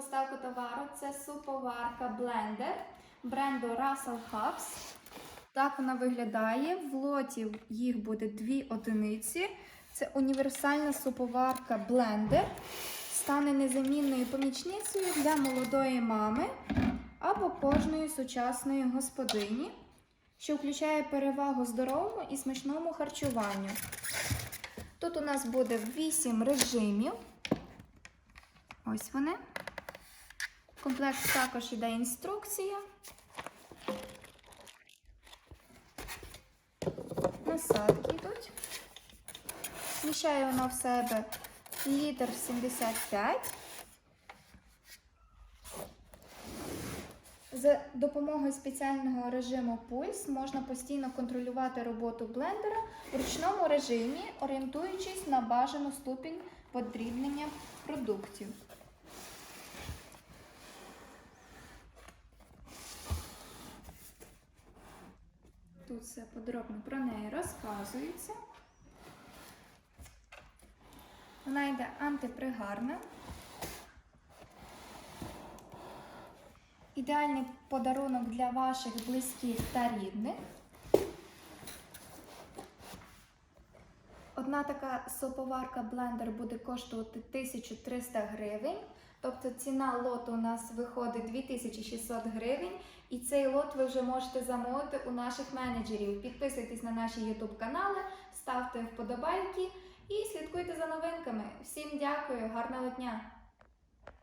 поставку товару. Це суповарка блендер бренду Russell Hubs. Так вона виглядає. В лоті їх буде дві одиниці. Це універсальна суповарка блендер. Стане незамінною помічницею для молодої мами або кожної сучасної господині, що включає перевагу здоровому і смачному харчуванню. Тут у нас буде 8 режимів. Ось вони. Комплект також іде інструкція. Насадки йдуть. Вміщає воно в себе літр 75. За допомогою спеціального режиму пульс можна постійно контролювати роботу блендера в ручному режимі, орієнтуючись на бажану ступінь подрібнення продуктів. Тут все подробно про неї розказується. Вона йде антипригарна. Ідеальний подарунок для ваших близьких та рідних. Одна така соповарка блендер буде коштувати 1300 гривень. Тобто ціна лоту у нас виходить 2600 гривень. І цей лот ви вже можете замовити у наших менеджерів. Підписуйтесь на наші YouTube канали, ставте вподобайки і слідкуйте за новинками. Всім дякую, гарного дня!